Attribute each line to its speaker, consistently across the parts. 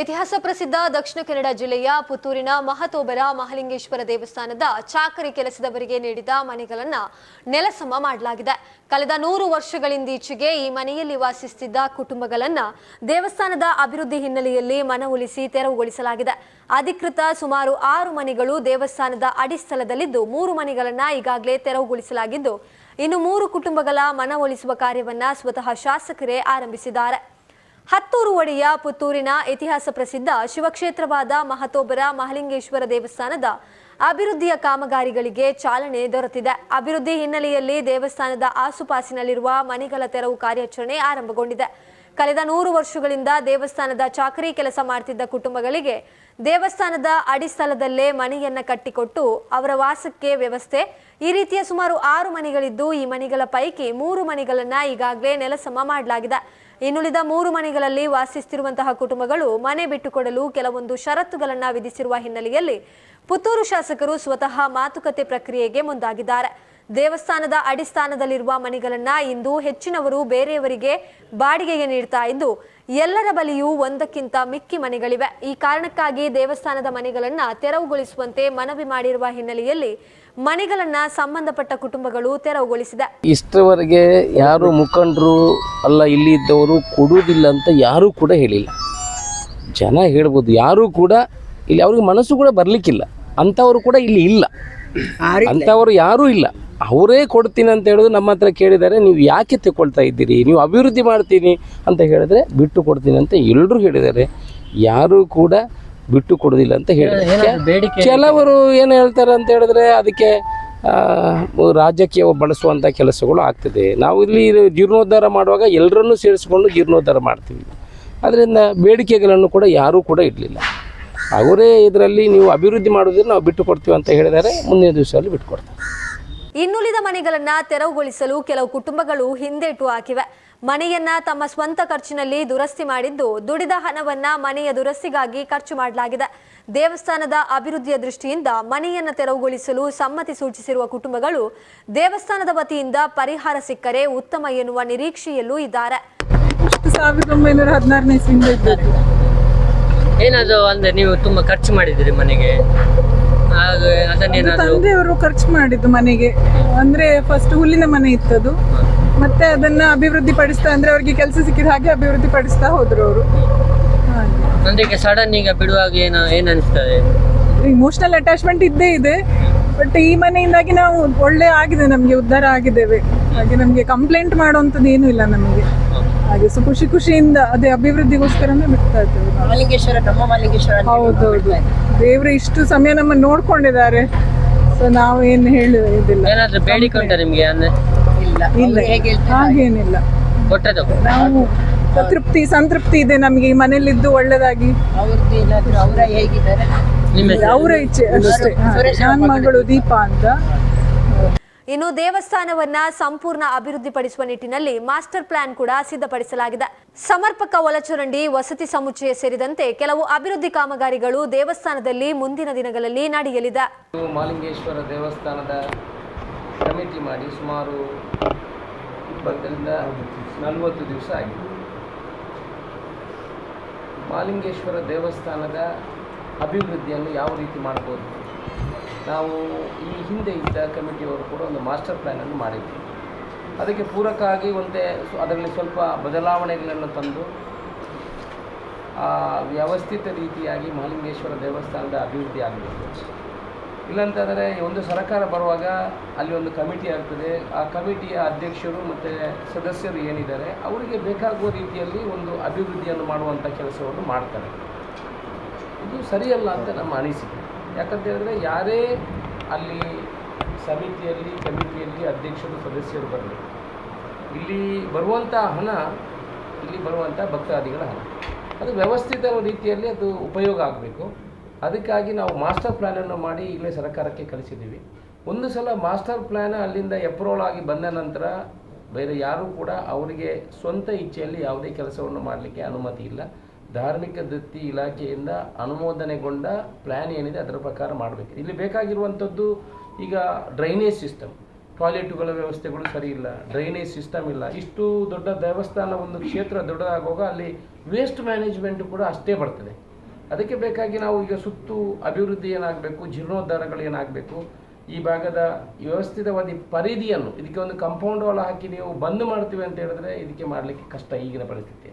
Speaker 1: ಇತಿಹಾಸ ಪ್ರಸಿದ್ಧ ದಕ್ಷಿಣ ಕನ್ನಡ ಜಿಲ್ಲೆಯ ಪುತ್ತೂರಿನ ಮಹತೋಬರ ಮಹಾಲಿಂಗೇಶ್ವರ ದೇವಸ್ಥಾನದ ಚಾಕರಿ ಕೆಲಸದವರಿಗೆ ನೀಡಿದ ಮನೆಗಳನ್ನ ನೆಲಸಮ ಮಾಡಲಾಗಿದೆ. ಕಳೆದ ನೂರು ವರ್ಷಗಳಿಂದೀಚೆಗೆ ಈ ಮನೆಯಲ್ಲಿ ವಾಸಿಸುತ್ತಿದ್ದ ಕುಟುಂಬಗಳನ್ನ ದೇವಸ್ಥಾನದ ಅಭಿವೃದ್ಧಿ ಹಿನ್ನೆಲೆಯಲ್ಲಿ ಮನವೊಲಿಸಿ ತೆರವುಗೊಳಿಸಲಾಗಿದೆ. ಅಧಿಕೃತ ಸುಮಾರು ಆರು ಮನೆಗಳು ದೇವಸ್ಥಾನದ ಅಡಿಸ್ಥಳದಲ್ಲಿದ್ದು ಮೂರು ಮನೆಗಳನ್ನ ಈಗಾಗಲೇ ತೆರವುಗೊಳಿಸಲಾಗಿದ್ದು, ಇನ್ನು ಮೂರು ಕುಟುಂಬಗಳ ಮನವೊಲಿಸುವ ಕಾರ್ಯವನ್ನ ಸ್ವತಃ ಶಾಸಕರೇ ಆರಂಭಿಸಿದ್ದಾರೆ. ಹತ್ತೂರು ಒಡೆಯ ಪುತ್ತೂರಿನ ಇತಿಹಾಸ ಪ್ರಸಿದ್ಧ ಶಿವಕ್ಷೇತ್ರವಾದ ಮಹತೋಬರ ಮಹಲಿಂಗೇಶ್ವರ ದೇವಸ್ಥಾನದ ಅಭಿವೃದ್ಧಿಯ ಕಾಮಗಾರಿಗಳಿಗೆ ಚಾಲನೆ ದೊರೆತಿದೆ. ಅಭಿವೃದ್ಧಿ ಹಿನ್ನೆಲೆಯಲ್ಲಿ ದೇವಸ್ಥಾನದ ಆಸುಪಾಸಿನಲ್ಲಿರುವ ಮನೆಗಳ ತೆರವು ಕಾರ್ಯಾಚರಣೆ ಆರಂಭಗೊಂಡಿದೆ. ಕಳೆದ ನೂರು ವರ್ಷಗಳಿಂದ ದೇವಸ್ಥಾನದ ಚಾಕರಿ ಕೆಲಸ ಮಾಡ್ತಿದ್ದ ಕುಟುಂಬಗಳಿಗೆ ದೇವಸ್ಥಾನದ ಅಡಿಸ್ಥಳದಲ್ಲೇ ಮನೆಯನ್ನ ಕಟ್ಟಿಕೊಟ್ಟು ಅವರ ವಾಸಕ್ಕೆ ವ್ಯವಸ್ಥೆ. ಈ ರೀತಿಯ ಸುಮಾರು ಆರು ಮನೆಗಳಿದ್ದು ಈ ಮನೆಗಳ ಪೈಕಿ ಮೂರು ಮನೆಗಳನ್ನ ಈಗಾಗಲೇ ನೆಲಸಮ ಮಾಡಲಾಗಿದೆ. ಇನ್ನುಳಿದ ಮೂರು ಮನೆಗಳಲ್ಲಿ ವಾಸಿಸುತ್ತಿರುವಂತಹ ಕುಟುಂಬಗಳು ಮನೆ ಬಿಟ್ಟುಕೊಡಲು ಕೆಲವೊಂದು ಷರತ್ತುಗಳನ್ನು ವಿಧಿಸಿರುವ ಹಿನ್ನೆಲೆಯಲ್ಲಿ ಪುತ್ತೂರು ಶಾಸಕರು ಸ್ವತಃ ಮಾತುಕತೆ ಪ್ರಕ್ರಿಯೆಗೆ ಮುಂದಾಗಿದ್ದಾರೆ. ದೇವಸ್ಥಾನದ ಅಡಿಸ್ಥಾನದಲ್ಲಿರುವ ಮನೆಗಳನ್ನ ಇಂದು ಹೆಚ್ಚಿನವರು ಬೇರೆಯವರಿಗೆ ಬಾಡಿಗೆಗೆ ನೀಡ್ತಾ ಇದ್ದು ಎಲ್ಲರ ಬಳಿಯೂ ಒಂದಕ್ಕಿಂತ ಮಿಕ್ಕಿ ಮನೆಗಳಿವೆ. ಈ ಕಾರಣಕ್ಕಾಗಿ ದೇವಸ್ಥಾನದ ಮನೆಗಳನ್ನ ತೆರವುಗೊಳಿಸುವಂತೆ ಮನವಿ ಮಾಡಿರುವ ಹಿನ್ನೆಲೆಯಲ್ಲಿ ಮನೆಗಳನ್ನ ಸಂಬಂಧಪಟ್ಟ ಕುಟುಂಬಗಳು ತೆರವುಗೊಳಿಸಿದೆ.
Speaker 2: ಇಷ್ಟರವರೆಗೆ ಯಾರು ಮುಖಂಡರು ಅಲ್ಲ ಇಲ್ಲಿ ಇದ್ದವರು ಕೊಡುವುದಿಲ್ಲ ಅಂತ ಯಾರೂ ಕೂಡ ಹೇಳಿಲ್ಲ. ಜನ ಹೇಳ್ಬೋದು ಯಾರೂ ಕೂಡ ಇಲ್ಲಿ ಅವ್ರಿಗೆ ಮನಸ್ಸು ಕೂಡ ಬರಲಿಕ್ಕಿಲ್ಲ. ಅಂಥವರು ಕೂಡ ಇಲ್ಲಿ ಇಲ್ಲ. ಅಂಥವರು ಯಾರೂ ಇಲ್ಲ. ಅವರೇ ಕೊಡ್ತೀನಿ ಅಂತ ಹೇಳಿದ್ರು ನಮ್ಮ ಹತ್ರ ಕೇಳಿದ್ದಾರೆ. ನೀವು ಯಾಕೆ ತಗೊಳ್ತಾ ಇದ್ದೀರಿ? ನೀವು ಅಭಿವೃದ್ಧಿ ಮಾಡ್ತೀನಿ ಅಂತ ಹೇಳಿದ್ರೆ ಬಿಟ್ಟು ಕೊಡ್ತೀನಿ ಅಂತ ಎಲ್ಲರೂ ಹೇಳಿದ್ದಾರೆ. ಯಾರೂ ಕೂಡ ಬಿಟ್ಟು ಕೊಡೋದಿಲ್ಲ ಅಂತ ಹೇಳಿದ್ದಾರೆ. ಕೆಲವರು ಏನು ಹೇಳ್ತಾರೆ ಅಂತ ಹೇಳಿದ್ರೆ ಅದಕ್ಕೆ ರಾಜ್ಯಕ್ಕೆ ಬಳಸುವಂಥ ಕೆಲಸಗಳು ಆಗ್ತದೆ. ನಾವು ಇಲ್ಲಿ ಜೀರ್ಣೋದ್ಧಾರ ಮಾಡುವಾಗ ಎಲ್ಲರನ್ನೂ ಸೇರಿಸ್ಕೊಂಡು ಜೀರ್ಣೋದ್ಧಾರ ಮಾಡ್ತೀವಿ. ಅದರಿಂದ ಬೇಡಿಕೆಗಳನ್ನು ಕೂಡ ಯಾರೂ ಕೂಡ ಇಡಲಿಲ್ಲ. ಅವರೇ ಇದರಲ್ಲಿ ನೀವು ಅಭಿವೃದ್ಧಿ ಮಾಡೋದ್ರೆ ನಾವು ಬಿಟ್ಟು ಕೊಡ್ತೀವಿ ಅಂತ ಹೇಳಿದ್ದಾರೆ. ಮುಂದಿನ ದಿವಸದಲ್ಲಿ ಬಿಟ್ಟು ಕೊಡ್ತಾರೆ.
Speaker 1: ಇನ್ನುಳಿದ ಮನೆಗಳನ್ನ ತೆರವುಗೊಳಿಸಲು ಕೆಲವು ಕುಟುಂಬಗಳು ಹಿಂದೇಟು ಹಾಕಿವೆ. ಮನೆಯನ್ನ ತಮ್ಮ ಸ್ವಂತ ಖರ್ಚಿನಲ್ಲಿ ದುರಸ್ತಿ ಮಾಡಿದ್ದು ದುಡಿದ ಹಣವನ್ನ ಮನೆಯ ದುರಸ್ತಿಗಾಗಿ ಖರ್ಚು ಮಾಡಲಾಗಿದೆ. ದೇವಸ್ಥಾನದ ಅಭಿವೃದ್ಧಿಯ ದೃಷ್ಟಿಯಿಂದ ಮನೆಯನ್ನ ತೆರವುಗೊಳಿಸಲು ಸಮ್ಮತಿ ಸೂಚಿಸಿರುವ ಕುಟುಂಬಗಳು ದೇವಸ್ಥಾನದ ವತಿಯಿಂದ ಪರಿಹಾರ ಸಿಕ್ಕರೆ ಉತ್ತಮ ಎನ್ನುವ ನಿರೀಕ್ಷೆಯಲ್ಲೂ ಇದ್ದಾರೆ.
Speaker 3: ಏನಾದ್ರು ಅಂದ್ರೆ ನೀವು ತುಂಬಾ ಖರ್ಚು ಮಾಡಿದಿರಿ ಮನೆಗೆ?
Speaker 4: ತಂದೆಯವರು ಖರ್ಚು ಮಾಡಿದ್ದು ಮನೆಗೆ. ಅಂದ್ರೆ ಫಸ್ಟ್ ಹುಲ್ಲಿನ ಮನೆ ಇತ್ತದು. ಮತ್ತೆ ಅದನ್ನ ಅಭಿವೃದ್ಧಿ ಪಡಿಸ್ತಾ ಅಂದ್ರೆ ಅವ್ರಿಗೆ ಕೆಲಸ ಸಿಕ್ಕಿದ ಹಾಗೆ ಅಭಿವೃದ್ಧಿ ಪಡಿಸ್ತಾ ಹೋದ್ರು ಅವರು.
Speaker 3: ಸಡನ್ ಈಗ ಬಿಡುವಾಗ ಏನು ಏನ್ ಅನಿಸ್ತದೆ?
Speaker 4: ಇಮೋಷನಲ್ ಅಟ್ಯಾಚ್ಮೆಂಟ್ ಇದ್ದೇ ಇದೆ. ಬಟ್ ಈ ಮನೆಯಿಂದಾಗಿ ನಾವು ಒಳ್ಳೆ ಆಗಿದೆ ನಮಗೆ ಉದ್ಧಾರ ಆಗಿದ್ದೇವೆ. ಹಾಗೆ ನಮಗೆ ಕಂಪ್ಲೇಂಟ್ ಮಾಡುವಂಥದ್ದು ಏನೂ ಇಲ್ಲ ನಮಗೆ. ಹಾಗೆ ಸೊ ಖುಷಿ ಖುಷಿಯಿಂದ ಅದೇ ಅಭಿವೃದ್ಧಿಗೋಸ್ಕರನೇ ಬಿಡ್ತಾ ಇದ್ದೇವೆ. ನಾವು.
Speaker 5: ಮಲ್ಲಿಂಗೇಶ್ವರ ಬ್ರಹ್ಮ ಮಲ್ಲಿಂಗೇಶ್ವರ
Speaker 4: ಹೌದೌದು ದೇವ್ರು ಇಷ್ಟು ಸಮಯ ನಮ್ಮ ನೋಡ್ಕೊಂಡಿದ್ದಾರೆ. ಸೊ ನಾವು ಏನು ಹೇಳಿದಿಲ್ಲ
Speaker 3: ಏನಾದ್ರೂ ಬೇಡಿಕೊಂಡ ನಿಮ್ಗೆ ಅಂದ್ರೆ?
Speaker 5: ಇಲ್ಲ.
Speaker 4: ಇಲ್ಲ
Speaker 5: ಅವ್ರು ಹೇಗೆ
Speaker 4: ಹಾಗೇನಿಲ್ಲ.
Speaker 3: ಕೊಟ್ಟದ್ದು?
Speaker 4: ನಾವು ಸಂತೃಪ್ತಿ ಸಂತೃಪ್ತಿ ಇದೆ ನಮಗೆ ಈ ಮನೇಲಿದ್ದು ಒಳ್ಳೇದಾಗಿ.
Speaker 5: ಅವ್ರದ್ದು ಏನಾದ್ರು ಅವರ ಹೇಗಿದ್ದಾರೆ?
Speaker 3: ನಿಮ್ಮ ಹೆಸರು?
Speaker 4: ಅವರ ಇಚ್ಛೆ ಅಷ್ಟೇ. ನನ್ನ ಮಗಳು ದೀಪಾ ಅಂತ.
Speaker 1: ಇನ್ನು ದೇವಸ್ಥಾನವನ್ನ ಸಂಪೂರ್ಣ ಅಭಿವೃದ್ಧಿಪಡಿಸುವ ನಿಟ್ಟಿನಲ್ಲಿ ಮಾಸ್ಟರ್ ಪ್ಲಾನ್ ಕೂಡ ಸಿದ್ಧಪಡಿಸಲಾಗಿದೆ. ಸಮರ್ಪಕ ಒಳಚರಂಡಿ, ವಸತಿ ಸಮುಚ್ಚಯ ಸೇರಿದಂತೆ ಕೆಲವು ಅಭಿವೃದ್ಧಿ ಕಾಮಗಾರಿಗಳು ದೇವಸ್ಥಾನದಲ್ಲಿ ಮುಂದಿನ ದಿನಗಳಲ್ಲಿ ನಡೆಯಲಿದೆ.
Speaker 2: ಮಾಲಿಂಗೇಶ್ವರ ದೇವಸ್ಥಾನದ ಕಮಿಟಿ ಮಾಡಿ ಸುಮಾರು ಇಪ್ಪತ್ತರಿಂದ ನಲವತ್ತು ದಿವಸ ಆಗಿದೆ. ಮಾಲಿಂಗೇಶ್ವರ ದೇವಸ್ಥಾನದ ಅಭಿವೃದ್ಧಿಯನ್ನು ಯಾವ ರೀತಿ ಮಾಡ್ಬೋದು? ನಾವು ಈ ಹಿಂದೆ ಇದ್ದ ಕಮಿಟಿಯವರು ಕೂಡ ಒಂದು ಮಾಸ್ಟರ್ ಪ್ಲ್ಯಾನನ್ನು ಮಾಡಿದ್ವಿ. ಅದಕ್ಕೆ ಪೂರಕವಾಗಿ ಒಂದೇ ಸ್ವ- ಅದರಲ್ಲಿ ಸ್ವಲ್ಪ ಬದಲಾವಣೆಗಳನ್ನು ತಂದು ವ್ಯವಸ್ಥಿತ ರೀತಿಯಾಗಿ ಮಹಾಲಿಂಗೇಶ್ವರ ದೇವಸ್ಥಾನದ ಅಭಿವೃದ್ಧಿ ಆಗಬೇಕು. ಇಲ್ಲಂತಂದರೆ ಒಂದು ಸರ್ಕಾರ ಬರುವಾಗ ಅಲ್ಲಿ ಒಂದು ಕಮಿಟಿ ಆಗ್ತದೆ. ಆ ಕಮಿಟಿಯ ಅಧ್ಯಕ್ಷರು ಮತ್ತು ಸದಸ್ಯರು ಏನಿದ್ದಾರೆ, ಅವರಿಗೆ ಬೇಕಾಗುವ ರೀತಿಯಲ್ಲಿ ಒಂದು ಅಭಿವೃದ್ಧಿಯನ್ನು ಮಾಡುವಂಥ ಕೆಲಸವನ್ನು ಮಾಡ್ತಾರೆ. ಇದು ಸರಿಯಲ್ಲ ಅಂತ ನಮ್ಮ ಅನಿಸಿಕೆ. ಯಾಕಂತ ಹೇಳಿದ್ರೆ ಯಾರೇ ಅಲ್ಲಿ ಸಮಿತಿಯಲ್ಲಿ, ಕಮಿಟಿಯಲ್ಲಿ ಅಧ್ಯಕ್ಷರು, ಸದಸ್ಯರು ಬರಲಿ, ಇಲ್ಲಿ ಬರುವಂಥ ಹಣ, ಇಲ್ಲಿ ಬರುವಂಥ ಭಕ್ತಾದಿಗಳ ಹಣ. ಅದು ವ್ಯವಸ್ಥಿತ ರೀತಿಯಲ್ಲಿ ಅದು ಉಪಯೋಗ ಆಗಬೇಕು. ಅದಕ್ಕಾಗಿ ನಾವು ಮಾಸ್ಟರ್ ಪ್ಲ್ಯಾನನ್ನು ಮಾಡಿ ಇಲ್ಲೇ ಸರ್ಕಾರಕ್ಕೆ ಕಳಿಸಿದ್ದೀವಿ. ಒಂದು ಸಲ ಮಾಸ್ಟರ್ ಪ್ಲ್ಯಾನ್ ಅಲ್ಲಿಂದ ಎಪ್ರೂವಲ್ ಆಗಿ ಬಂದ ನಂತರ ಬೇರೆ ಯಾರೂ ಕೂಡ ಅವರಿಗೆ ಸ್ವಂತ ಇಚ್ಛೆಯಲ್ಲಿ ಯಾವುದೇ ಕೆಲಸವನ್ನು ಮಾಡಲಿಕ್ಕೆ ಅನುಮತಿ ಇಲ್ಲ. ಧಾರ್ಮಿಕ ದತ್ತಿ ಇಲಾಖೆಯಿಂದ ಅನುಮೋದನೆಗೊಂಡ ಪ್ಲ್ಯಾನ್ ಏನಿದೆ ಅದರ ಪ್ರಕಾರ ಮಾಡಬೇಕು. ಇಲ್ಲಿ ಬೇಕಾಗಿರುವಂಥದ್ದು ಈಗ ಡ್ರೈನೇಜ್ ಸಿಸ್ಟಮ್ ಟಾಯ್ಲೆಟುಗಳ ವ್ಯವಸ್ಥೆಗಳು ಸರಿ ಇಲ್ಲ ಡ್ರೈನೇಜ್ ಸಿಸ್ಟಮ್ ಇಲ್ಲ. ಇಷ್ಟು ದೊಡ್ಡ ದೇವಸ್ಥಾನ ಒಂದು ಕ್ಷೇತ್ರ ದೊಡ್ಡದಾಗುವಾಗ ಅಲ್ಲಿ ವೇಸ್ಟ್ ಮ್ಯಾನೇಜ್ಮೆಂಟ್ ಕೂಡ ಅಷ್ಟೇ ಬರ್ತದೆ. ಅದಕ್ಕೆ ಬೇಕಾಗಿ ನಾವು ಈಗ ಸುತ್ತು ಅಭಿವೃದ್ಧಿ ಏನಾಗಬೇಕು, ಜೀರ್ಣೋದ್ಧಾರಗಳು ಏನಾಗಬೇಕು, ಈ ಭಾಗದ ವ್ಯವಸ್ಥಿತವಾದ ಪರಿಧಿಯನ್ನು, ಇದಕ್ಕೆ ಒಂದು ಕಾಂಪೌಂಡ್ ವಾಲ್ ಹಾಕಿ ನೀವು ಬಂದ್ ಮಾಡ್ತೀವಿ ಅಂತ ಹೇಳಿದ್ರೆ ಇದಕ್ಕೆ ಮಾಡಲಿಕ್ಕೆ ಕಷ್ಟ ಈಗಿನ ಪರಿಸ್ಥಿತಿ.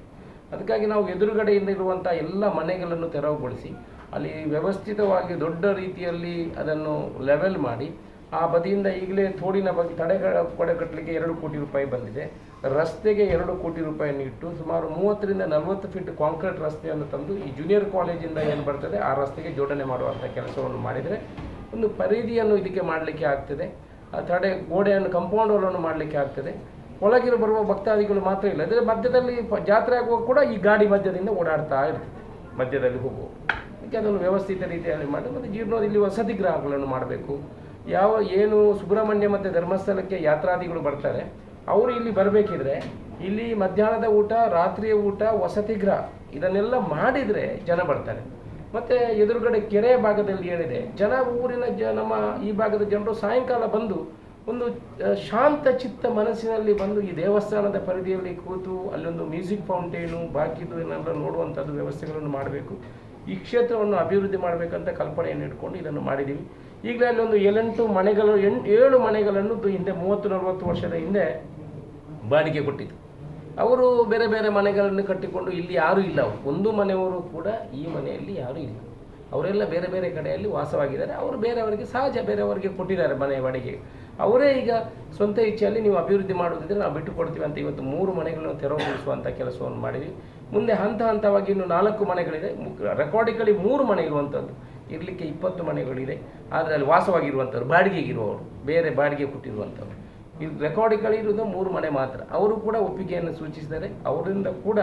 Speaker 2: ಅದಕ್ಕಾಗಿ ನಾವು ಎದುರುಗಡೆಯಿಂದ ಇರುವಂಥ ಎಲ್ಲ ಮನೆಗಳನ್ನು ತೆರವುಗೊಳಿಸಿ, ಅಲ್ಲಿ ವ್ಯವಸ್ಥಿತವಾಗಿ ದೊಡ್ಡ ರೀತಿಯಲ್ಲಿ ಅದನ್ನು ಲೆವೆಲ್ ಮಾಡಿ, ಆ ಬದಿಯಿಂದ ಈಗಲೇ ತೋಡಿನ ಬಗ್ಗೆ ತಡೆ ಕೊಡೆ ಕಟ್ಟಲಿಕ್ಕೆ ಎರಡು ಕೋಟಿ ರೂಪಾಯಿ ಬಂದಿದೆ. ರಸ್ತೆಗೆ ಎರಡು ಕೋಟಿ ರೂಪಾಯಿಯನ್ನು ಇಟ್ಟು ಸುಮಾರು ಮೂವತ್ತರಿಂದ ನಲವತ್ತು ಫೀಟ್ ಕಾಂಕ್ರೀಟ್ ರಸ್ತೆಯನ್ನು ತಂದು ಈ ಜೂನಿಯರ್ ಕಾಲೇಜಿಂದ ಏನು ಬರ್ತದೆ, ಆ ರಸ್ತೆಗೆ ಜೋಡಣೆ ಮಾಡುವಂಥ ಕೆಲಸವನ್ನು ಮಾಡಿದರೆ ಒಂದು ಪರಿಧಿಯನ್ನು ಇದಕ್ಕೆ ಮಾಡಲಿಕ್ಕೆ ಆಗ್ತದೆ. ಆ ತಡೆ ಗೋಡೆಯನ್ನು ಕಂಪೌಂಡ್ ವಾಲನ್ನು ಮಾಡಲಿಕ್ಕೆ ಆಗ್ತದೆ. ಒಳಗಿರೋ ಬರುವ ಭಕ್ತಾದಿಗಳು ಮಾತ್ರ ಇಲ್ಲ. ಅಂದರೆ ಮಧ್ಯದಲ್ಲಿ ಜಾತ್ರೆ ಆಗುವಾಗ ಕೂಡ ಈ ಗಾಡಿ ಮಧ್ಯದಿಂದ ಓಡಾಡ್ತಾ ಇರ್ತದೆ ಮಧ್ಯದಲ್ಲಿ ಹೋಗುವ ಅದಕ್ಕೆ ಅದನ್ನು ವ್ಯವಸ್ಥಿತ ರೀತಿಯಲ್ಲಿ ಮಾಡಿ ಮತ್ತು ಜೀರ್ಣೋದ ಇಲ್ಲಿ ವಸತಿ ಗ್ರಹಗಳನ್ನು ಮಾಡಬೇಕು. ಯಾವ ಏನು ಸುಬ್ರಹ್ಮಣ್ಯ ಮತ್ತು ಧರ್ಮಸ್ಥಳಕ್ಕೆ ಯಾತ್ರಾದಿಗಳು ಬರ್ತಾರೆ, ಅವರು ಇಲ್ಲಿ ಬರಬೇಕಿದ್ರೆ ಇಲ್ಲಿ ಮಧ್ಯಾಹ್ನದ ಊಟ, ರಾತ್ರಿಯ ಊಟ, ವಸತಿ ಗೃಹ ಇದನ್ನೆಲ್ಲ ಮಾಡಿದರೆ ಜನ ಬರ್ತಾರೆ. ಮತ್ತು ಎದುರುಗಡೆ ಕೆರೆ ಭಾಗದಲ್ಲಿ ಹೇಳಿದೆ, ಜನ ಊರಿನ ಜ ನಮ್ಮ ಈ ಭಾಗದ ಜನರು ಸಾಯಂಕಾಲ ಬಂದು ಒಂದು ಶಾಂತ ಚಿತ್ತ ಮನಸ್ಸಿನಲ್ಲಿ ಬಂದು ಈ ದೇವಸ್ಥಾನದ ಪರಿಧಿಯಲ್ಲಿ ಕೂತು ಅಲ್ಲೊಂದು ಮ್ಯೂಸಿಕ್ ಫೌಂಟೇನು ಬಾಕಿದು ಏನೆಲ್ಲ ನೋಡುವಂಥದ್ದು ವ್ಯವಸ್ಥೆಗಳನ್ನು ಮಾಡಬೇಕು. ಈ ಕ್ಷೇತ್ರವನ್ನು ಅಭಿವೃದ್ಧಿ ಮಾಡಬೇಕಂತ ಕಲ್ಪನೆಯನ್ನು ಇಟ್ಕೊಂಡು ಇದನ್ನು ಮಾಡಿದ್ದೀವಿ. ಈಗಲೇ ಅಲ್ಲೊಂದು ಏಳೆಂಟು ಮನೆಗಳು ಎಂಟು ಏಳು ಮನೆಗಳನ್ನು ಹಿಂದೆ ಮೂವತ್ತು ನಲವತ್ತು ವರ್ಷದ ಹಿಂದೆ ಬಾಡಿಗೆ ಕೊಟ್ಟಿದ್ದು. ಅವರು ಬೇರೆ ಬೇರೆ ಮನೆಗಳನ್ನು ಕಟ್ಟಿಕೊಂಡು ಇಲ್ಲಿ ಯಾರೂ ಇಲ್ಲ. ಒಂದು ಮನೆಯವರು ಕೂಡ ಈ ಮನೆಯಲ್ಲಿ ಯಾರೂ ಇಲ್ಲ. ಅವರೆಲ್ಲ ಬೇರೆ ಬೇರೆ ಕಡೆಯಲ್ಲಿ ವಾಸವಾಗಿದ್ದಾರೆ. ಅವರು ಬೇರೆಯವರಿಗೆ ಸಹಜ ಬೇರೆಯವರಿಗೆ ಕೊಟ್ಟಿದ್ದಾರೆ ಮನೆ ಬಾಡಿಗೆ. ಅವರೇ ಈಗ ಸ್ವಂತ ಇಚ್ಛೆಯಲ್ಲಿ ನೀವು ಅಭಿವೃದ್ಧಿ ಮಾಡೋದಿದ್ರೆ ನಾವು ಬಿಟ್ಟು ಕೊಡ್ತೀವಿ ಅಂತ ಇವತ್ತು ಮೂರು ಮನೆಗಳನ್ನು ತೆರವುಗೊಳಿಸುವಂಥ ಕೆಲಸವನ್ನು ಮಾಡಿದ್ವಿ. ಮುಂದೆ ಹಂತ ಹಂತವಾಗಿ ಇನ್ನು ನಾಲ್ಕು ಮನೆಗಳಿದೆ. ರೆಕಾರ್ಡಿಕಲಿ ಮೂರು ಮನೆ ಇರುವಂಥದ್ದು ಇರಲಿಕ್ಕೆ ಇಪ್ಪತ್ತು ಮನೆಗಳಿದೆ. ಆದರೆ ಅಲ್ಲಿ ವಾಸವಾಗಿರುವಂಥವ್ರು ಬಾಡಿಗೆಗಿರುವವರು, ಬೇರೆ ಬಾಡಿಗೆ ಕೊಟ್ಟಿರುವಂಥವ್ರು ರೆಕಾರ್ಡಿಕಲಿ ರೆಕಾರ್ಡಿಗಳಿರುವುದು ಮೂರು ಮನೆ ಮಾತ್ರ. ಅವರು ಕೂಡ ಒಪ್ಪಿಗೆಯನ್ನು ಸೂಚಿಸಿದ್ದಾರೆ. ಅವರಿಂದ ಕೂಡ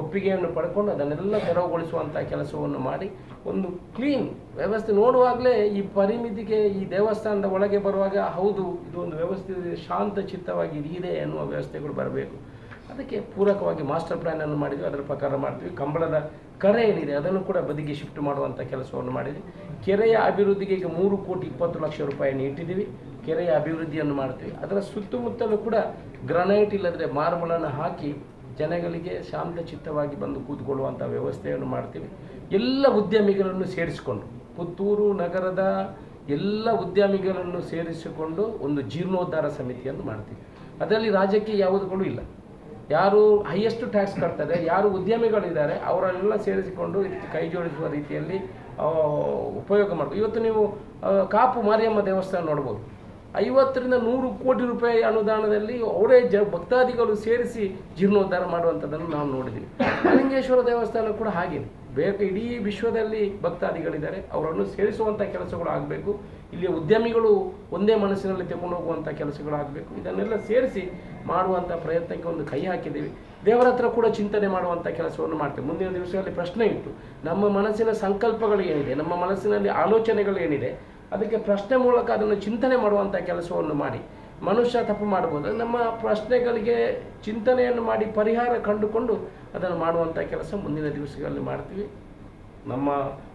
Speaker 2: ಒಪ್ಪಿಗೆಯನ್ನು ಪಡ್ಕೊಂಡು ಅದನ್ನೆಲ್ಲ ತೆರವುಗೊಳಿಸುವಂಥ ಕೆಲಸವನ್ನು ಮಾಡಿ ಒಂದು ಕ್ಲೀನ್ ವ್ಯವಸ್ಥೆ ನೋಡುವಾಗಲೇ ಈ ಪರಿಮಿತಿಗೆ ಈ ದೇವಸ್ಥಾನದ ಒಳಗೆ ಬರುವಾಗ ಹೌದು, ಇದು ಒಂದು ವ್ಯವಸ್ಥೆ ಶಾಂತ ಚಿತ್ತವಾಗಿ ಇದೆ ಎನ್ನುವ ವ್ಯವಸ್ಥೆಗಳು ಬರಬೇಕು. ಅದಕ್ಕೆ ಪೂರಕವಾಗಿ ಮಾಸ್ಟರ್ ಪ್ಲ್ಯಾನನ್ನು ಮಾಡಿದ್ವಿ, ಅದರ ಪ್ರಕಾರ ಮಾಡ್ತೀವಿ. ಕಂಬಳದ ಕರೆ ಏನಿದೆ, ಅದನ್ನು ಕೂಡ ಬದಿಗೆ ಶಿಫ್ಟ್ ಮಾಡುವಂಥ ಕೆಲಸವನ್ನು ಮಾಡಿದ್ವಿ. ಕೆರೆಯ ಅಭಿವೃದ್ಧಿಗೆ ಈಗ ಮೂರು ಕೋಟಿ ಇಪ್ಪತ್ತು ಲಕ್ಷ ರೂಪಾಯಿಯನ್ನು ಇಟ್ಟಿದ್ದೀವಿ. ಕೆರೆಯ ಅಭಿವೃದ್ಧಿಯನ್ನು ಮಾಡ್ತೀವಿ. ಅದರ ಸುತ್ತಮುತ್ತಲೂ ಕೂಡ ಗ್ರನೈಟ್ ಇಲ್ಲದ್ರೆ ಮಾರ್ಬಲನ್ನು ಹಾಕಿ ಜನಗಳಿಗೆ ಶಾಂತ ಚಿತ್ತವಾಗಿ ಬಂದು ಕೂತ್ಕೊಳ್ಳುವಂಥ ವ್ಯವಸ್ಥೆಯನ್ನು ಮಾಡ್ತೀವಿ. ಎಲ್ಲ ಉದ್ಯಮಿಗಳನ್ನು ಸೇರಿಸಿಕೊಂಡು, ಪುತ್ತೂರು ನಗರದ ಎಲ್ಲ ಉದ್ಯಮಿಗಳನ್ನು ಸೇರಿಸಿಕೊಂಡು ಒಂದು ಜೀರ್ಣೋದ್ಧಾರ ಸಮಿತಿಯನ್ನು ಮಾಡ್ತೀವಿ. ಅದರಲ್ಲಿ ರಾಜ್ಯಕ್ಕೆ ಯಾವುದುಗಳು ಇಲ್ಲ. ಯಾರು ಹೈಯೆಸ್ಟ್ ಟ್ಯಾಕ್ಸ್ ಕಟ್ತಾರೆ ಯಾರು ಉದ್ಯಮಿಗಳಿದ್ದಾರೆ ಅವರೆಲ್ಲ ಸೇರಿಸಿಕೊಂಡು ಕೈ ಜೋಡಿಸುವ ರೀತಿಯಲ್ಲಿ ಉಪಯೋಗ ಮಾಡ್ಬೋದು. ಇವತ್ತು ನೀವು ಕಾಪು ಮಾರಿಯಮ್ಮ ದೇವಸ್ಥಾನ ನೋಡ್ಬೋದು. ಐವತ್ತರಿಂದ ನೂರು ಕೋಟಿ ರೂಪಾಯಿ ಅನುದಾನದಲ್ಲಿ ಅವರೇ ಜ ಭಕ್ತಾದಿಗಳು ಸೇರಿಸಿ ಜೀರ್ಣೋದ್ಧಾರ ಮಾಡುವಂಥದ್ದನ್ನು ನಾವು ನೋಡಿದ್ದೀವಿ ಮಲಿಂಗೇಶ್ವರ ದೇವಸ್ಥಾನ ಕೂಡ ಹಾಗೆ. ಬೇರೆ ಇಡೀ ವಿಶ್ವದಲ್ಲಿ ಭಕ್ತಾದಿಗಳಿದ್ದಾರೆ. ಅವರನ್ನು ಸೇರಿಸುವಂಥ ಕೆಲಸಗಳು ಆಗಬೇಕು. ಇಲ್ಲಿ ಉದ್ಯಮಿಗಳು ಒಂದೇ ಮನಸ್ಸಿನಲ್ಲಿ ತಗೊಂಡು ಹೋಗುವಂಥ ಕೆಲಸಗಳು ಆಗಬೇಕು. ಇದನ್ನೆಲ್ಲ ಸೇರಿಸಿ ಮಾಡುವಂಥ ಪ್ರಯತ್ನಕ್ಕೆ ಒಂದು ಕೈ ಹಾಕಿದ್ದೀವಿ. ದೇವರ ಹತ್ರ ಕೂಡ ಚಿಂತನೆ ಮಾಡುವಂಥ ಕೆಲಸವನ್ನು ಮಾಡ್ತೇವೆ. ಮುಂದಿನ ದಿವಸದಲ್ಲಿ ಪ್ರಶ್ನೆ ಇತ್ತು. ನಮ್ಮ ಮನಸ್ಸಿನ ಸಂಕಲ್ಪಗಳು ಏನಿದೆ? ನಮ್ಮ ಮನಸ್ಸಿನಲ್ಲಿ ಆಲೋಚನೆಗಳು ಏನಿದೆ? ಅದಕ್ಕೆ ಪ್ರಶ್ನೆ ಮೂಲಕ ಅದನ್ನು ಚಿಂತನೆ ಮಾಡುವಂಥ ಕೆಲಸವನ್ನು ಮಾಡಿ. ಮನುಷ್ಯ ತಪ್ಪು ಮಾಡ್ಬೋದು ನಮ್ಮ ಪ್ರಶ್ನೆಗಳಿಗೆ ಚಿಂತನೆಯನ್ನು ಮಾಡಿ ಪರಿಹಾರ ಕಂಡುಕೊಂಡು ಅದನ್ನು ಮಾಡುವಂಥ ಕೆಲಸ ಮುಂದಿನ ದಿವಸಗಳಲ್ಲಿ ಮಾಡ್ತೀವಿ. ನಮ್ಮ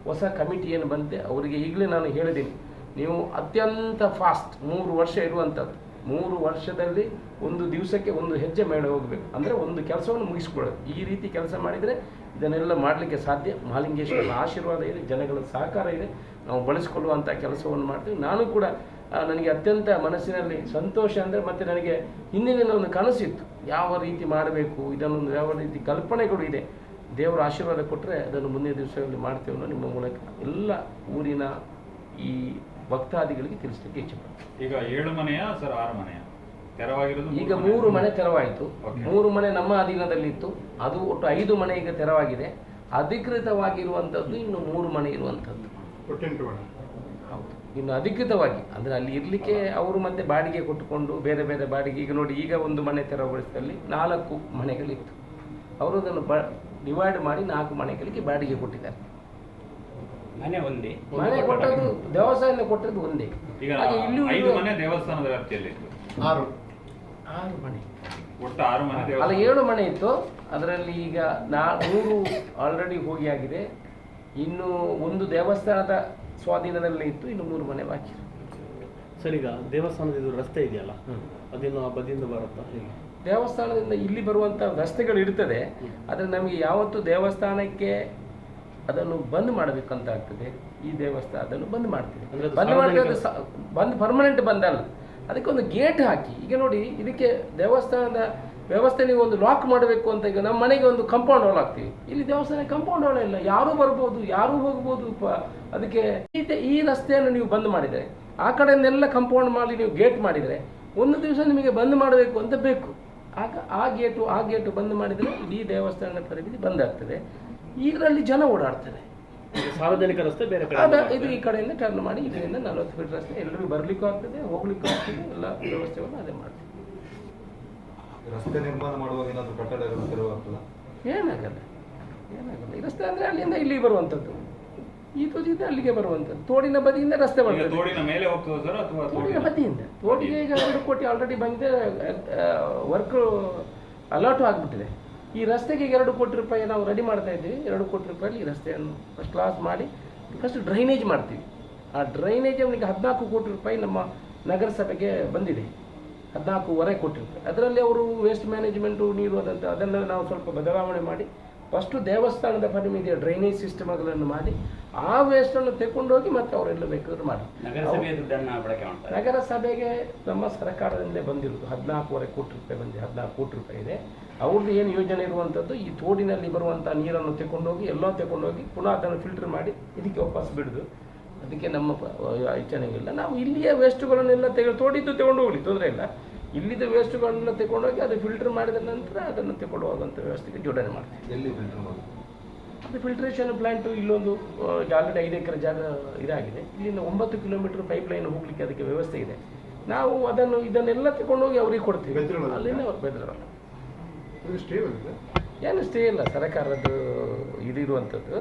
Speaker 2: ಹೊಸ ಕಮಿಟಿ ಏನು ಬಂತೆ ಅವರಿಗೆ ಈಗಲೇ ನಾನು ಹೇಳಿದ್ದೀನಿ. ನೀವು ಅತ್ಯಂತ ಫಾಸ್ಟ್ ಮೂರು ವರ್ಷ ಇರುವಂಥದ್ದು ಮೂರು ವರ್ಷದಲ್ಲಿ ಒಂದು ದಿವಸಕ್ಕೆ ಒಂದು ಹೆಜ್ಜೆ ಮೇಲೆ ಹೋಗಬೇಕು. ಅಂದರೆ ಒಂದು ಕೆಲಸವನ್ನು ಮುಗಿಸ್ಕೊಳ್ಳೋದು. ಈ ರೀತಿ ಕೆಲಸ ಮಾಡಿದರೆ ಇದನ್ನೆಲ್ಲ ಮಾಡಲಿಕ್ಕೆ ಸಾಧ್ಯ. ಮಹಾಲಿಂಗೇಶ್ವರನ ಆಶೀರ್ವಾದ ಇದೆ, ಜನಗಳ ಸಹಕಾರ ಇದೆ. ನಾವು ಬಳಸಿಕೊಳ್ಳುವಂಥ ಕೆಲಸವನ್ನು ಮಾಡ್ತೀವಿ. ನಾನು ಕೂಡ ನನಗೆ ಅತ್ಯಂತ ಮನಸ್ಸಿನಲ್ಲಿ ಸಂತೋಷ ಅಂದರೆ ಮತ್ತು ನನಗೆ ಹಿಂದಿನ ಒಂದು ಕನಸಿತ್ತು. ಯಾವ ರೀತಿ ಮಾಡಬೇಕು ಇದನ್ನೊಂದು ಯಾವ ರೀತಿ ಕಲ್ಪನೆಗಳು ಇದೆ ದೇವರ ಆಶೀರ್ವಾದ ಕೊಟ್ಟರೆ ಅದನ್ನು ಮುಂದಿನ ದಿವಸಗಳಲ್ಲಿ ಮಾಡ್ತೇವೆ ಅನ್ನೋ ನಿಮ್ಮ ಮೂಲಕ ಎಲ್ಲ ಊರಿನ ಈ ಭಕ್ತಾದಿಗಳಿಗೆ ತಿಳಿಸ್ಲಿಕ್ಕೆ ಇಚ್ಛೆ.
Speaker 6: ಈಗ ಏಳು ಮನೆಯ ಸರ್ ಆರು ಮನೆಯ? ತೆರವಾಗಿರೋದು
Speaker 2: ಈಗ ಮೂರು ಮನೆ. ತೆರವಾಯಿತು. ಮೂರು ಮನೆ ನಮ್ಮ ಅಧೀನದಲ್ಲಿತ್ತು. ಅದು ಒಟ್ಟು ಐದು ಮನೆ ಈಗ ತೆರವಾಗಿದೆ. ಅಧಿಕೃತವಾಗಿರುವಂಥದ್ದು ಇನ್ನು ಮೂರು ಮನೆ ಇರುವಂಥದ್ದು. ಹೌದು. ಇನ್ನು ಅಧಿಕೃತವಾಗಿ ಅಂದರೆ ಅಲ್ಲಿ ಇರಲಿಕ್ಕೆ ಅವರು ಮತ್ತೆ ಬಾಡಿಗೆ ಕೊಟ್ಟುಕೊಂಡು ಬೇರೆ ಬೇರೆ ಬಾಡಿಗೆ. ಈಗ ನೋಡಿ ಈಗ ಒಂದು ಮನೆ ತೆರವುಗೊಳಿಸಿದಲ್ಲಿ ನಾಲ್ಕು ಮನೆಗಳಿತ್ತು. ಅವರು ಅದನ್ನು ಬ ಡಿವೈಡ್ ಮಾಡಿ ನಾಲ್ಕು ಮನೆಗಳಿಗೆ ಬಾಡಿಗೆ ಕೊಟ್ಟಿದ್ದಾರೆ.
Speaker 7: ಮನೆ ಒಂದೇ?
Speaker 2: ಮನೆ ಕೊಟ್ಟದ್ದು ದೇವಸ್ಥಾನ ಕೊಟ್ಟದ್ದು ಒಂದೇ.
Speaker 6: ಈಗ
Speaker 2: ಹಾಗೆ ಇಲ್ಲೂ
Speaker 6: ಐದು ಮನೆ ದೇವಸ್ಥಾನದ ವ್ಯಾಪ್ತಿಯಲ್ಲಿ ಇತ್ತು.
Speaker 2: ಆರು. ಮನೆ.
Speaker 6: ಒಟ್ಟು ಆರು ಮನೆ
Speaker 2: ಅಲ್ಲ ಏಳು ಮನೆ ಇತ್ತು. ಅದರಲ್ಲಿ ಈಗ ನಾ ಮೂರು ಆಲ್ರೆಡಿ ಹೋಗಿ ಆಗಿದೆ. ಇನ್ನು ಒಂದು ದೇವಸ್ಥಾನದ ಸ್ವಾಧೀನದಲ್ಲಿ ಇತ್ತು ಇನ್ನು ಮೂರು ಮನೆ ಬಾಕಿ ಸರಿಗ
Speaker 7: ಸರ್ ಈಗ ದೇವಸ್ಥಾನದ ಇದು ರಸ್ತೆ ಇದೆಯಲ್ಲ ಅದಿನ್ನು ಆ ಬದಿಯಿಂದ ಬರುತ್ತಾ? ಹೇಗೆ?
Speaker 2: ದೇವಸ್ಥಾನದಿಂದ ಇಲ್ಲಿ ಬರುವಂಥ ರಸ್ತೆಗಳು ಇರ್ತದೆ ಆದರೆ ನಮಗೆ ಯಾವತ್ತು ದೇವಸ್ಥಾನಕ್ಕೆ ಅದನ್ನು ಬಂದ್ ಮಾಡಬೇಕಂತ ಆಗ್ತದೆ. ಈ ದೇವಸ್ಥಾನ ಅದನ್ನು ಬಂದ್ ಮಾಡ್ತೀವಿ. ಬಂದ್ ಮಾಡಿದ್ರೆ ಬಂದ್ ಪರ್ಮನೆಂಟ್ ಬಂದಲ್ಲ. ಅದಕ್ಕೆ ಒಂದು ಗೇಟ್ ಹಾಕಿ ಈಗ ನೋಡಿ ಇದಕ್ಕೆ ದೇವಸ್ಥಾನದ ವ್ಯವಸ್ಥೆ ನೀವು ಒಂದು ಲಾಕ್ ಮಾಡಬೇಕು ಅಂತ ಈಗ ನಮ್ಮ ಮನೆಗೆ ಒಂದು ಕಂಪೌಂಡ್ ವಾಲ್ ಹಾಕ್ತೀವಿ. ಇಲ್ಲಿ ದೇವಸ್ಥಾನ ಕಂಪೌಂಡ್ ವಾಲ್ ಇಲ್ಲ. ಯಾರು ಬರ್ಬೋದು ಯಾರು ಹೋಗ್ಬೋದು ಪ- ಅದಕ್ಕೆ ಈ- ರಸ್ತೆಯನ್ನು ನೀವು ಬಂದ್ ಮಾಡಿದರೆ ಆ ಕಡೆಯಿಂದೆಲ್ಲ ಕಂಪೌಂಡ್ ಮಾಡಿ ನೀವು ಗೇಟ್ ಮಾಡಿದರೆ ಒಂದು ದಿವಸ ನಿಮಗೆ ಬಂದ್ ಮಾಡಬೇಕು ಅಂತ ಬೇಕು. ಆಗ ಆ ಗೇಟು ಆ ಗೇಟು ಬಂದ್ ಮಾಡಿದರೆ ಇಡೀ ದೇವಸ್ಥಾನದ ಪರಿಮಿತಿ ಬಂದ್ ಆಗ್ತದೆ. ಇದರಲ್ಲಿ ಜನ ಓಡಾಡ್ತಾರೆ.
Speaker 7: ಸಾರ್ವಜನಿಕ ರಸ್ತೆ ಬೇರೆ ಕಡೆ
Speaker 2: ಇದು ಈ ಕಡೆಯಿಂದ ಟರ್ನ್ ಮಾಡಿ ಇದರಿಂದ ನಲವತ್ತು ಫೀಟ್ ರಸ್ತೆ ಎಲ್ಲರಿಗೂ ಬರ್ಲಿಕ್ಕೂ ಆಗ್ತದೆ ಹೋಗ್ಲಿಕ್ಕೂ ಆಗ್ತದೆ ಎಲ್ಲ ವ್ಯವಸ್ಥೆಯನ್ನು ಅದೇ ಮಾಡ್ತೀವಿ
Speaker 8: ರಸ್ತೆ ನಿರ್ಮಾಣ ಮಾಡುವಾಗ ಏನಾದರೂ ಕಟ್ಟಡ ತೆರವಾಗ್ತದ
Speaker 2: ಏನಾಗಲ್ಲ. ಏನಾಗಲ್ಲ. ಈ ರಸ್ತೆ ಅಂದರೆ ಅಲ್ಲಿಂದ ಇಲ್ಲಿಗೆ ಬರುವಂಥದ್ದು ಈ ತುದಿಯಿಂದ ಅಲ್ಲಿಗೆ ಬರುವಂಥದ್ದು ತೋಡಿನ ಬದಿಯಿಂದ ರಸ್ತೆ ಬರ್ತದೆ.
Speaker 6: ತೋಡಿನ ಮೇಲೆ ಹೋಗ್ತದ ಸರ್ ಅಥವಾ
Speaker 2: ತೋಡಿನ
Speaker 6: ತೋಡಿನ
Speaker 2: ಬದಿಯಿಂದ. ತೋಡಿಗೆ ಈಗ ಎರಡು ಕೋಟಿ ಆಲ್ರೆಡಿ ಬಂದಿದೆ. ವರ್ಕ್ ಅಲರ್ಟ್ ಆಗಿಬಿಟ್ಟಿದೆ. ಈ ರಸ್ತೆಗೆ ಈಗ ಎರಡು ಕೋಟಿ ರೂಪಾಯಿ ನಾವು ರೆಡಿ ಮಾಡ್ತಾ ಇದ್ದೀವಿ. ಎರಡು ಕೋಟಿ ರೂಪಾಯಲ್ಲಿ ಈ ರಸ್ತೆಯನ್ನು ಫಸ್ಟ್ ಕ್ಲಾಸ್ ಮಾಡಿ ಫಸ್ಟ್ ಡ್ರೈನೇಜ್ ಮಾಡ್ತೀವಿ. ಆ ಡ್ರೈನೇಜ್ ಅವನಿಗೆ ಹದಿನಾಲ್ಕು ಕೋಟಿ ರೂಪಾಯಿ ನಮ್ಮ ನಗರಸಭೆಗೆ ಬಂದಿದೆ. ಹದಿನಾಲ್ಕೂವರೆ ಕೊಟ್ಟಿರ್ತಾರೆ. ಅದರಲ್ಲಿ ಅವರು ವೇಸ್ಟ್ ಮ್ಯಾನೇಜ್ಮೆಂಟು ನೀರು ಅದಂತ ಅದನ್ನು ನಾವು ಸ್ವಲ್ಪ ಬದಲಾವಣೆ ಮಾಡಿ ಫಸ್ಟು ದೇವಸ್ಥಾನದ ಪರಿಮಿತಿಯ ಡ್ರೈನೇಜ್ ಸಿಸ್ಟಮ್ಗಳನ್ನು ಮಾಡಿ ಆ ವೇಸ್ಟನ್ನು ತೆಕೊಂಡೋಗಿ ಮತ್ತೆ ಅವರೆಲ್ಲ ಬೇಕಾದ್ರೂ ಮಾಡಿ ನಗರಸಭೆಗೆ ನಮ್ಮ ಸರ್ಕಾರದಿಂದಲೇ ಬಂದಿರೋದು ಹದಿನಾಲ್ಕೂವರೆ ಕೋಟಿ ರೂಪಾಯಿ ಬಂದಿದೆ ಹದಿನಾಲ್ಕು ಕೋಟಿ ರೂಪಾಯಿ ಇದೆ. ಅವ್ರದ್ದು ಏನು ಯೋಜನೆ ಇರುವಂಥದ್ದು ಈ ತೋಡಿನಲ್ಲಿ ಬರುವಂಥ ನೀರನ್ನು ತಗೊಂಡೋಗಿ ಎಲ್ಲ ತಗೊಂಡೋಗಿ ಪುನಃ ಅದನ್ನು ಫಿಲ್ಟರ್ ಮಾಡಿ ಇದಕ್ಕೆ ವಾಪಸ್ ಬಿಡುದು. ಅದಕ್ಕೆ ನಮ್ಮ ಯೋಚನೆಗಿಲ್ಲ ನಾವು ಇಲ್ಲಿಯ ವೇಸ್ಟ್ಗಳನ್ನೆಲ್ಲ ತೆಗೆ ತೋಡಿದ್ದು ತಗೊಂಡು ಹೋಗಲಿ ತೊಂದರೆ ಇಲ್ಲ. ಇಲ್ಲಿದ್ದ ವೇಸ್ಟ್ಗಳನ್ನೆಲ್ಲ ತಗೊಂಡೋಗಿ ಅದು ಫಿಲ್ಟರ್ ಮಾಡಿದ ನಂತರ ಅದನ್ನು ತಗೊಂಡು ಹೋಗುವಂಥ ವ್ಯವಸ್ಥೆಗೆ ಜೋಡಣೆ ಮಾಡ್ತೀವಿ.
Speaker 8: ಎಲ್ಲಿ ಫಿಲ್ಟರ್ ಮಾಡೋದು?
Speaker 2: ಅದು ಫಿಲ್ಟ್ರೇಷನ್ ಪ್ಲಾಂಟು ಇಲ್ಲೊಂದು ಆಲ್ರೆಡಿ ಐದು ಎಕರೆ ಜಾಗ ಇದಾಗಿದೆ. ಇಲ್ಲಿಂದ ಒಂಬತ್ತು ಕಿಲೋಮೀಟರ್ ಪೈಪ್ ಲೈನ್ ಹೋಗ್ಲಿಕ್ಕೆ ಅದಕ್ಕೆ ವ್ಯವಸ್ಥೆ ಇದೆ. ನಾವು ಅದನ್ನು ಇದನ್ನೆಲ್ಲ ತಗೊಂಡೋಗಿ ಅವ್ರಿಗೆ ಕೊಡ್ತೀವಿ? ಅಲ್ಲಿಂದ ಅವ್ರು ಬೆದ್ರಲ್ಲ
Speaker 8: ಇದು
Speaker 2: ಏನು ಸ್ಟೇ ಇಲ್ಲ. ಸರ್ಕಾರದ್ದು ಇದಿರುವಂಥದ್ದು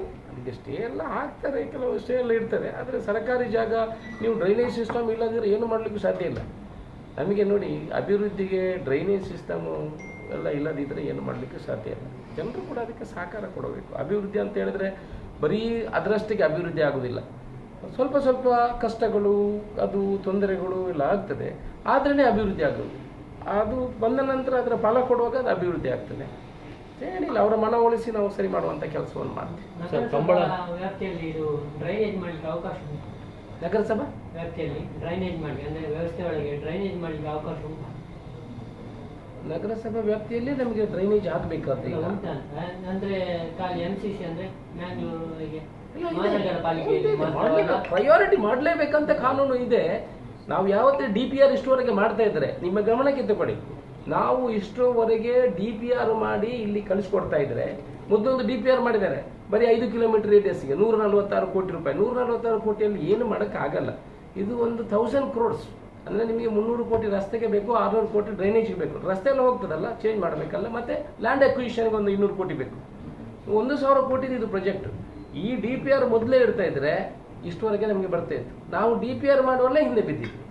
Speaker 2: ಅದಕ್ಕೆ ಸ್ಟೇ ಎಲ್ಲ ಹಾಕ್ತಾರೆ ಕೆಲವು ಸ್ಟೇ ಎಲ್ಲ ಇರ್ತಾರೆ ಆದರೆ ಸರ್ಕಾರಿ ಜಾಗ, ನೀವು ಡ್ರೈನೇಜ್ ಸಿಸ್ಟಮ್ ಇಲ್ಲದಿದ್ರೆ ಏನು ಮಾಡಲಿಕ್ಕೂ ಸಾಧ್ಯ ಇಲ್ಲ. ನಮಗೆ ನೋಡಿ, ಅಭಿವೃದ್ಧಿಗೆ ಡ್ರೈನೇಜ್ ಸಿಸ್ಟಮು ಎಲ್ಲ ಇಲ್ಲದಿದ್ದರೆ ಏನು ಮಾಡಲಿಕ್ಕೆ ಸಾಧ್ಯ ಇಲ್ಲ. ಜನರು ಕೂಡ ಅದಕ್ಕೆ ಸಹಕಾರ ಕೊಡಬೇಕು. ಅಭಿವೃದ್ಧಿ ಅಂತ ಹೇಳಿದ್ರೆ ಬರೀ ಅದರಷ್ಟಿಗೆ ಅಭಿವೃದ್ಧಿ ಆಗೋದಿಲ್ಲ. ಸ್ವಲ್ಪ ಸ್ವಲ್ಪ ಕಷ್ಟಗಳು, ಅದು ತೊಂದರೆಗಳು ಎಲ್ಲ ಆಗ್ತದೆ. ಆದ್ರೇ ಅಭಿವೃದ್ಧಿ ಆಗೋದು. ಅದು ಬಂದ ನಂತರ ಅದರ ಫಲ ಕೊಡುವಾಗ ಅದು ಅಭಿವೃದ್ಧಿ ಆಗ್ತದೆ. ಏನಿಲ್ಲ ಅವರ ಉಳಿಸಿ ನಾವು ಸರಿ ಮಾಡುವಂಥ ಕೆಲಸವನ್ನು ಮಾಡ್ತೀವಿ.
Speaker 7: ಸರ್ ಕಂಬಳ
Speaker 3: ವ್ಯಾಪ್ತಿಯಲ್ಲಿ ಇದು ಡ್ರೈನೇಜ್ ಮಾಡ್ಲಿಕ್ಕೆ ಅವಕಾಶ ಉಂಟು?
Speaker 2: ನಗರಸಭಾ?
Speaker 3: ವ್ಯಾಪ್ತಿಯಲ್ಲಿ ಡ್ರೈನೇಜ್ ಮಾಡಿ ಅಂದ್ರೆ ವ್ಯವಸ್ಥೆ ಒಳಗೆ ಡ್ರೈನೇಜ್ ಮಾಡ್ಲಿಕ್ಕೆ ಅವಕಾಶ ಉಂಟು?
Speaker 2: ನಗರಸಭಾ ವ್ಯಾಪ್ತಿಯಲ್ಲಿ ನಮಗೆ ಡ್ರೈನೇಜ್ ಆಗಬೇಕಾದ್ರೆ
Speaker 3: ಉಂಟು ಅಂತ. ಅಂದ್ರೆ ಖಾಲಿ ಎಂ ಸಿ ಸಿ ಅಂದ್ರೆ ಮ್ಯಾಂಗ್ಳೂರಿಗೆ. ಮಹಾನಗರ ಮಾತ್ರವಲ್ಲ
Speaker 2: ಪ್ರಯಾರಿಟಿ ಮಾಡಲೇಬೇಕಂತ ಕಾನೂನು ಇದೆ. ನಾವು ಯಾವತ್ತೇ ಡಿ ಪಿ ಆರ್ ಇಷ್ಟುವರೆಗೆ ಮಾಡ್ತಾ ಇದ್ರೆ ನಿಮ್ಮ ಗಮನಕ್ಕೆ ತಗೊಳ್ಳಿ ನಾವು ಇಷ್ಟರವರೆಗೆ ಡಿ ಪಿ ಆರ್ ಮಾಡಿ ಇಲ್ಲಿ ಕಳಿಸ್ಕೊಡ್ತಾ ಇದ್ರೆ, ಮೊದಲೊಂದು ಡಿ ಪಿ ಆರ್ ಮಾಡಿದ್ದಾರೆ. ಬರೀ ಐದು ಕಿಲೋಮೀಟರ್ ರೇಡಿಯಸ್ಗೆ ನೂರ ನಲ್ವತ್ತಾರು ಕೋಟಿ ರೂಪಾಯಿ. ನೂರ ನಲ್ವತ್ತಾರು ಕೋಟಿಯಲ್ಲಿ ಏನು ಮಾಡೋಕ್ಕಾಗಲ್ಲ. ಇದು ಒಂದು ಥೌಸಂಡ್ ಕ್ರೋಡ್ಸ್ ಅಂದರೆ ನಿಮಗೆ ಮುನ್ನೂರು ಕೋಟಿ ರಸ್ತೆಗೆ ಬೇಕು, ಆರುನೂರು ಕೋಟಿ ಡ್ರೈನೇಜ್ಗೆ ಬೇಕು. ರಸ್ತೆ ಎಲ್ಲ ಹೋಗ್ತದಲ್ಲ ಚೇಂಜ್ ಮಾಡಬೇಕಲ್ಲ, ಮತ್ತೆ ಲ್ಯಾಂಡ್ ಅಕ್ವಿಷನ್ಗೆ ಒಂದು ಇನ್ನೂರು ಕೋಟಿ ಬೇಕು. ಒಂದು ಸಾವಿರ ಕೋಟಿ ಇದು ಪ್ರಾಜೆಕ್ಟ್ ಈ ಡಿ ಪಿ ಆರ್ ಮೊದಲೇ ಇಡ್ತಾ ಇದ್ರೆ ಇಷ್ಟವರೆಗೆ ನಮಗೆ ಬರ್ತಾ ಇತ್ತು. ನಾವು ಡಿ ಪಿ ಆರ್ ಮಾಡುವಲ್ಲೇ ಹಿಂದೆ ಬಿದ್ದಿದ್ವಿ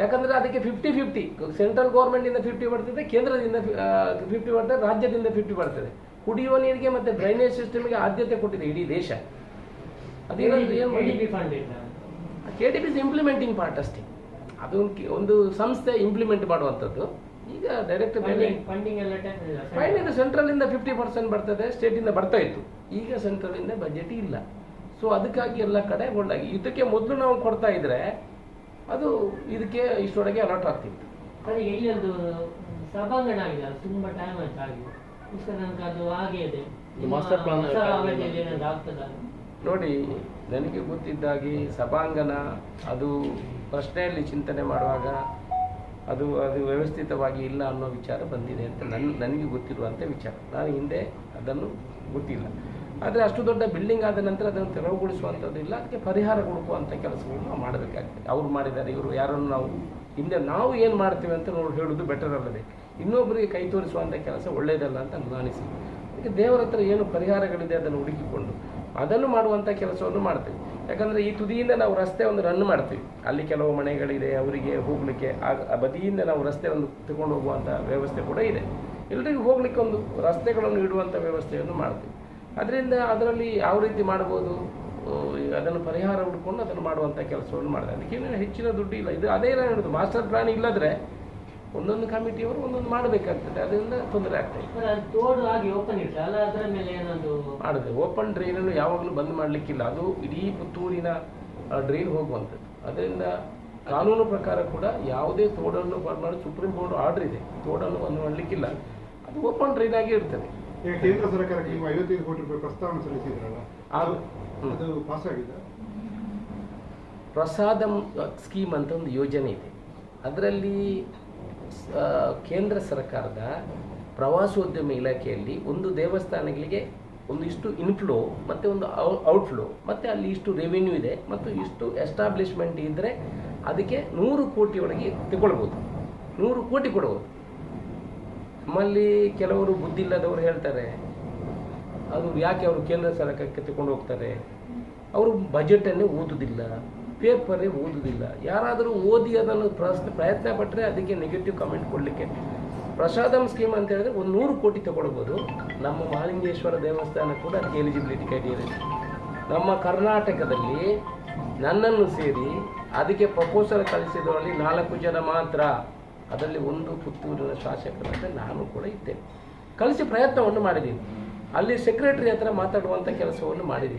Speaker 2: ಯಾಕಂದ್ರೆ ಅದಕ್ಕೆ ಫಿಫ್ಟಿ ಫಿಫ್ಟಿ ಸೆಂಟ್ರಲ್ ಗೌರ್ಮೆಂಟಿಂದ ಫಿಫ್ಟಿ ಬರ್ತದೆ ಕೇಂದ್ರದಿಂದ ಫಿಫ್ಟಿ ಬರ್ತದೆ ರಾಜ್ಯದಿಂದ ಫಿಫ್ಟಿ ಬರ್ತದೆ. ಕುಡಿಯುವ ನೀರಿಗೆ ಮತ್ತೆ ಡ್ರೈನೇಜ್ ಸಿಸ್ಟಮ್ಗೆ ಆದ್ಯತೆ ಕೊಟ್ಟಿದೆ ಇಡೀ ದೇಶ. ಕೆ ಡಿ ಇಂಪ್ಲಿಮೆಂಟಿಂಗ್ ಪಾರ್ಟ್ ಅಷ್ಟೇ. ಅದು ಒಂದು ಸಂಸ್ಥೆ ಇಂಪ್ಲಿಮೆಂಟ್ ಮಾಡುವಂಥದ್ದು. ಈಗ ಡೈರೆಕ್ಟ್
Speaker 3: ಫಂಡಿಂಗ್
Speaker 2: ಸೆಂಟ್ರಲ್ ಇಂದ ಫಿಫ್ಟಿ ಪರ್ಸೆಂಟ್ ಬರ್ತದೆ ಸ್ಟೇಟ್ ಇಂದ ಬರ್ತಾ ಇತ್ತು. ಈಗ ಸೆಂಟ್ರಲ್ ಇಂದ ಬಜೆಟ್ ಇಲ್ಲ. ಸೊ ಅದಕ್ಕಾಗಿ ಎಲ್ಲ ಕಡೆ ಒಳ್ಳಾಗಿ ಇದಕ್ಕೆ ಮೊದಲು ನಾವು ಕೊಡ್ತಾ ಇದ್ರೆ ಅದು ಇದಕ್ಕೆ ಇಷ್ಟೊಳಗೆ ಅಲರ್ಟ್ ಆಗ್ತಿತ್ತು.
Speaker 3: ಅದೇ ಇಲ್ಲಿ ಒಂದು ಸಭಾಂಗಣ ಆಗಿದೆ. ಅದು ತುಂಬಾ ಟೈಮ್ ಆಯ್ತು ಆಗಿದೆ ಇಷ್ಟ ತನಕ ಅದು ಹಾಗೆ ಇದೆ. ಆಗ್ತದ?
Speaker 2: ನೋಡಿ ನನಗೆ ಗೊತ್ತಿದ್ದಾಗಿ ಸಭಾಂಗಣ ಅದು ಪ್ರಶ್ನೆಯಲ್ಲಿ ಚಿಂತನೆ ಮಾಡುವಾಗ ಅದು ಅದು ವ್ಯವಸ್ಥಿತವಾಗಿ ಇಲ್ಲ ಅನ್ನೋ ವಿಚಾರ ಬಂದಿದೆ ಅಂತ ನನ್ನ ನನಗೆ ಗೊತ್ತಿರುವಂಥ ವಿಚಾರ. ನಾನು ಹಿಂದೆ ಅದನ್ನು ಗೊತ್ತಿಲ್ಲ. ಆದರೆ ಅಷ್ಟು ದೊಡ್ಡ ಬಿಲ್ಡಿಂಗ್ ಆದ ನಂತರ ಅದನ್ನು ತೆರವುಗೊಳಿಸುವಂಥದ್ದು ಇಲ್ಲ. ಅದಕ್ಕೆ ಪರಿಹಾರ ಹುಡುಕುವಂಥ ಕೆಲಸಗಳನ್ನು ನಾವು ಮಾಡಬೇಕಾಗ್ತದೆ. ಅವ್ರು ಮಾಡಿದ್ದಾರೆ, ಇವರು ಯಾರನ್ನು ನಾವು ಹಿಂದೆ ನಾವು ಏನು ಮಾಡ್ತೀವಿ ಅಂತ ನೋಡಿ ಹೇಳೋದು ಬೆಟರ್ ಅಲ್ಲದೆ. ಇನ್ನೊಬ್ಬರಿಗೆ ಕೈ ತೋರಿಸುವಂಥ ಕೆಲಸ ಒಳ್ಳೆಯದಲ್ಲ ಅಂತ ಅನುಮಾನಿಸಿ. ಅದಕ್ಕೆ ದೇವರ ಹತ್ರ ಏನು ಪರಿಹಾರಗಳಿದೆ ಅದನ್ನು ಹುಡುಕಿಕೊಂಡು ಅದನ್ನು ಮಾಡುವಂಥ ಕೆಲಸವನ್ನು ಮಾಡ್ತೀವಿ. ಯಾಕಂದರೆ ಈ ತುದಿಯಿಂದ ನಾವು ರಸ್ತೆ ಒಂದು ರನ್ ಮಾಡ್ತೀವಿ. ಅಲ್ಲಿ ಕೆಲವು ಮನೆಗಳಿದೆ, ಅವರಿಗೆ ಹೋಗಲಿಕ್ಕೆ ಆ ಬದಿಯಿಂದ ನಾವು ರಸ್ತೆ ಒಂದು ತಗೊಂಡು ಹೋಗುವಂಥ ವ್ಯವಸ್ಥೆ ಕೂಡ ಇದೆ. ಎಲ್ರಿಗೂ ಹೋಗ್ಲಿಕ್ಕೆ ಒಂದು ರಸ್ತೆಗಳನ್ನು ಇಡುವಂಥ ವ್ಯವಸ್ಥೆಯನ್ನು ಮಾಡ್ತೀವಿ. ಅದರಿಂದ ಅದರಲ್ಲಿ ಯಾವ ರೀತಿ ಮಾಡ್ಬೋದು ಅದನ್ನು ಪರಿಹಾರ ಹುಡ್ಕೊಂಡು ಅದನ್ನು ಮಾಡುವಂಥ ಕೆಲಸವನ್ನು ಮಾಡಿದೆ. ಅದಕ್ಕೆ ಹೆಚ್ಚಿನ ದುಡ್ಡು ಇಲ್ಲ ಇದು ಅದೇ ಹೇಳೋದು. ಮಾಸ್ಟರ್ ಪ್ಲಾನ್ ಇಲ್ಲದ್ರೆ ಒಂದೊಂದು ಕಮಿಟಿಯವರು ಒಂದೊಂದು ಮಾಡಬೇಕಾಗ್ತದೆ. ಅದರಿಂದ ತೊಂದರೆ ಆಗ್ತದೆ ಮಾಡಿದೆ. ಓಪನ್ ಡ್ರೈನನ್ನು ಯಾವಾಗಲೂ ಬಂದ್ ಮಾಡಲಿಕ್ಕಿಲ್ಲ. ಅದು ಇಡೀ ಪುತ್ತೂರಿನ ಡ್ರೈನ್ ಹೋಗುವಂಥದ್ದು. ಅದರಿಂದ ಕಾನೂನು ಪ್ರಕಾರ ಕೂಡ ಯಾವುದೇ ತೋಡನ್ನು ಬಂದ್ ಮಾಡಿ ಸುಪ್ರೀಂ ಕೋರ್ಟ್ ಆರ್ಡರ್ ಇದೆ. ತೋಡನ್ನು ಬಂದ್ ಮಾಡಲಿಕ್ಕಿಲ್ಲ. ಅದು ಓಪನ್ ಡ್ರೈನ್ ಆಗಿ ಇರ್ತದೆ.
Speaker 8: ಈಗ ಕೇಂದ್ರ ಸರ್ಕಾರಕ್ಕೆ ನೀವು ಐವತ್ತೈದು ಕೋಟಿ ರೂಪಾಯಿ ಪ್ರಸ್ತಾವನೆ ಸಲ್ಲಿಸಿದ್ರಲ್ಲ
Speaker 2: ಅದು
Speaker 8: ಅದು ಪಾಸ್ ಆಗಿದೆ
Speaker 2: ಪ್ರಸಾದಂ ಸ್ಕೀಮ್ ಅಂತ ಒಂದು ಯೋಜನೆ ಇದೆ. ಅದರಲ್ಲಿ ಕೇಂದ್ರ ಸರ್ಕಾರದ ಪ್ರವಾಸೋದ್ಯಮ ಇಲಾಖೆಯಲ್ಲಿ ಒಂದು ದೇವಸ್ಥಾನಗಳಿಗೆ ಒಂದಿಷ್ಟು ಇನ್ಫ್ಲೋ ಮತ್ತು ಒಂದು ಔಟ್ಫ್ಲೋ ಮತ್ತು ಅಲ್ಲಿ ಇಷ್ಟು ರೆವಿನ್ಯೂ ಇದೆ ಮತ್ತು ಇಷ್ಟು ಎಸ್ಟಾಬ್ಲಿಷ್ಮೆಂಟ್ ಇದ್ದರೆ ಅದಕ್ಕೆ ನೂರು ಕೋಟಿ ಒಳಗೆ ತಗೊಳ್ಬೋದು. ನೂರು ಕೋಟಿ ಕೊಡ್ಬೋದು. ನಮ್ಮಲ್ಲಿ ಕೆಲವರು ಬುದ್ಧಿ ಇಲ್ಲದವರು ಹೇಳ್ತಾರೆ, ಅದು ಯಾಕೆ ಅವರು ಕೇಂದ್ರ ಸರ್ಕಾರಕ್ಕೆ ತಗೊಂಡು ಹೋಗ್ತಾರೆ? ಅವರು ಬಜೆಟನ್ನೇ ಓದುವುದಿಲ್ಲ ಪೇಪರೇ ಓದುವುದಿಲ್ಲ ಯಾರಾದರೂ ಓದಿ ಅದನ್ನು ಪ್ರಶ್ನೆ, ಪ್ರಯತ್ನ ಪಟ್ಟರೆ ಅದಕ್ಕೆ ನೆಗೆಟಿವ್ ಕಮೆಂಟ್ ಕೊಡಲಿಕ್ಕೆ. ಪ್ರಸಾದಂ ಸ್ಕೀಮ್ ಅಂತ ಹೇಳಿದ್ರೆ ಒಂದು ನೂರು ಕೋಟಿ ತಗೊಳ್ಬೋದು. ನಮ್ಮ ಮಹಾಲಿಂಗೇಶ್ವರ ದೇವಸ್ಥಾನ ಕೂಡ ಅದಕ್ಕೆ ಎಲಿಜಿಬಿಲಿಟಿ ಕ್ರೈಟೀರಿಯಾ ನಮ್ಮ ಕರ್ನಾಟಕದಲ್ಲಿ ನನ್ನನ್ನು ಸೇರಿ ಅದಕ್ಕೆ ಪ್ರಪೋಸಲ್ ಕಳಿಸಿದವರಲ್ಲಿ ನಾಲ್ಕು ಜನ ಮಾತ್ರ. ಅದರಲ್ಲಿ ಒಂದು ಪುತ್ತೂರಿನ ಶಾಸಕರಂತೆ ನಾನು ಕೂಡ ಇದ್ದೇನೆ. ಕಲಿಸಿ ಪ್ರಯತ್ನವನ್ನು ಮಾಡಿದ್ದೀನಿ. ಅಲ್ಲಿ ಸೆಕ್ರೆಟರಿ ಹತ್ರ ಮಾತಾಡುವಂಥ ಕೆಲಸವನ್ನು ಮಾಡಿದ್ದೀನಿ.